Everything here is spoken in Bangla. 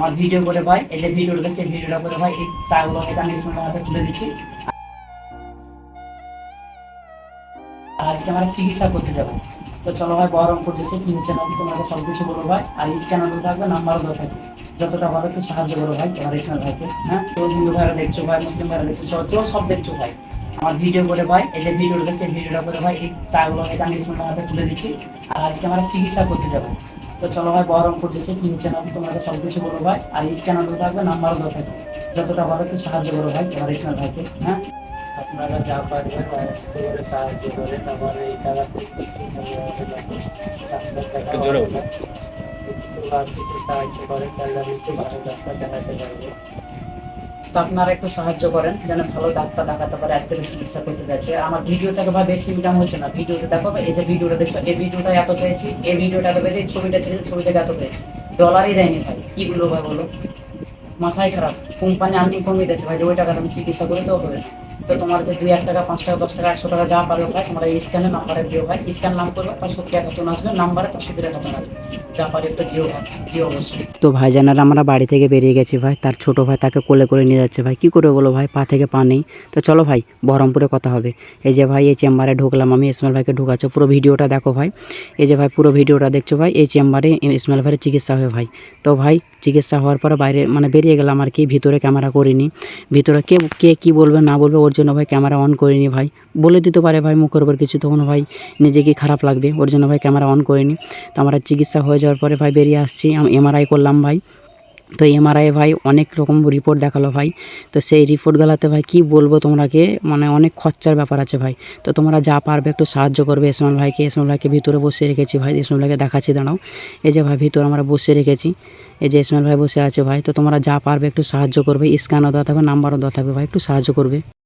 আমার ভিডিও করে ভাই, এই যে ভিডিওটা দেখছি ভিডিওটা করে ভাই, এই হচ্ছে আমি হাতে তুলে দিচ্ছি। আজকে আমরা চিকিৎসা করতে যাব। তো চলো ভাই বহরম করতেছে, কি হচ্ছে না তোমাকে সব কিছু বলো ভাই। আর স্ক্যানারও থাকবে নাম্বারও দেওয়া থাকবে। যতটা পারো একটু সাহায্য করো ভাই, তোমার ইসমাইল ভাইকে হ্যাঁ? তো হিন্দু ভাইরা দেখছ ভাই, মুসলিম ভাইরা দেখছ সব তো সব দেখছ ভাই। আমার ভিডিও করে ভাই, এই যে ভিডিওটা দেখছি ভিডিওটা করে ভাই, এই টাকাগুলো আমি ইসমাইল হাতে তুলে দিচ্ছি। আর আজকে আমরা চিকিৎসা করতে যাব। তো চলো ভাই বহরমপুর দেশে কি হচ্ছে না তোমাদের তোমাকে সব কিছু বলো ভাই। আর স্ক্যানারও থাকবে নাম্বারও দেওয়া থাকবে। যতটা পারো একটু সাহায্য করো ভাই তোমার ইসমাল ভাইকে হ্যাঁ? আপনারা যা পারবেন করে সাহায্য করে তারপরে এই। কিছু সাহায্য করেন তাহলে আমি একটু ভালো ডাক্তার দেখাতে পারব। আপনারা একটু সাহায্য করেন যেন ভালো ডাক্তার দেখাতে পারে আজকাল চিকিৎসা করতে গেছে। আমার ভিডিও থেকে ভাই বেশি ইনকাম হচ্ছে না। ভিডিওতে দেখো এই যে ভিডিওটা দেখছ, এই ভিডিওটা এত পেয়েছি, এই ভিডিওটা এত পেয়েছি ছবিটা ছেড়েছি ছবিটা এত পেয়েছি। ডলারই দেয়নি ভাই। কী বলব ভাই বলো? মাথায় খারাপ। কোম্পানি আর্নিং কমিয়ে দিয়েছে ভাই, যে ওই টাকা তুমি চিকিৎসা করে তো হবে। তো তোমার যে দুই এক টাকা, পাঁচ টাকা, দশ টাকা, একশো টাকা যা পারবে ভাই, তোমার এই স্ক্যানের নাম্বারে দিও ভাই। স্ক্যান নাম করবে তার সত্যি একাত্তর আসবে নাম্বারে তার সত্যি একাত্তর আসবে। যা পারে একটু দিও ভাই, দিও অবশ্যই। তো ভাইজানারা, আমরা বাড়ি থেকে বেরিয়ে গেছি ভাই, তার ছোট ভাই তাকে কোলে করে নিয়ে যাচ্ছে ভাই। কি করে বলো ভাই, পা থেকে পা নেই। তো চলো ভাই, বহরমপুরে কথা হবে। এই যে ভাই, এই চেম্বারে ঢুকলাম আমি, ইসমাইল ভাইকে ঢুকাচ্ছ। পুরো ভিডিওটা দেখো ভাই। এই যে ভাই, পুরো ভিডিওটা দেখছ ভাই, এই চেম্বারে ইসমাইল ভাইয়ের চিকিৎসা হয় ভাই। তো ভাই চিকিৎসা হওয়ার পরে বাইরে মানে বেরিয়ে গেলাম আর কি, ভিতরে ক্যামেরা করিনি। ভিতরে কে কে কী বলবে না বলবে, ওর জন্য ভাই ক্যামেরা অন করিনি ভাই। বলে দিতে পারে ভাই মুখের উপর কিছু, তখন ভাই নিজেকে খারাপ লাগবে, ওর জন্য ভাই ক্যামেরা অন করিনি। তো আমরা চিকিৎসা হয়ে যাওয়ার পরে ভাই বেরিয়ে আসছি, আমি এমআরআই করলাম ভাই। তো এমআরআই ভাই অনেক রকম রিপোর্ট দেখাল ভাই। তো সেই রিপোর্টগুলোতে ভাই কি বলব তোমরাকে? মানে অনেক খরচার ব্যাপার আছে ভাই। তো তোমরা যা পারবে একটু সাহায্য করবে এসমল ভাইকে। এসমল ভাইকে ভিতরে বসে রেখেছি ভাই। এসমল ভাইকে দেখাচ্ছি, দাঁড়াও। এই যে ভাই ভিতরে আমরা বসে রেখেছি। এই যে এসমল ভাই বসে আছে ভাই। তো তোমরা যা পারবে একটু সাহায্য করবে। স্ক্যানও দেওয়া থাকবে নাম্বারও দেওয়া থাকবে ভাই। একটু সাহায্য করবে।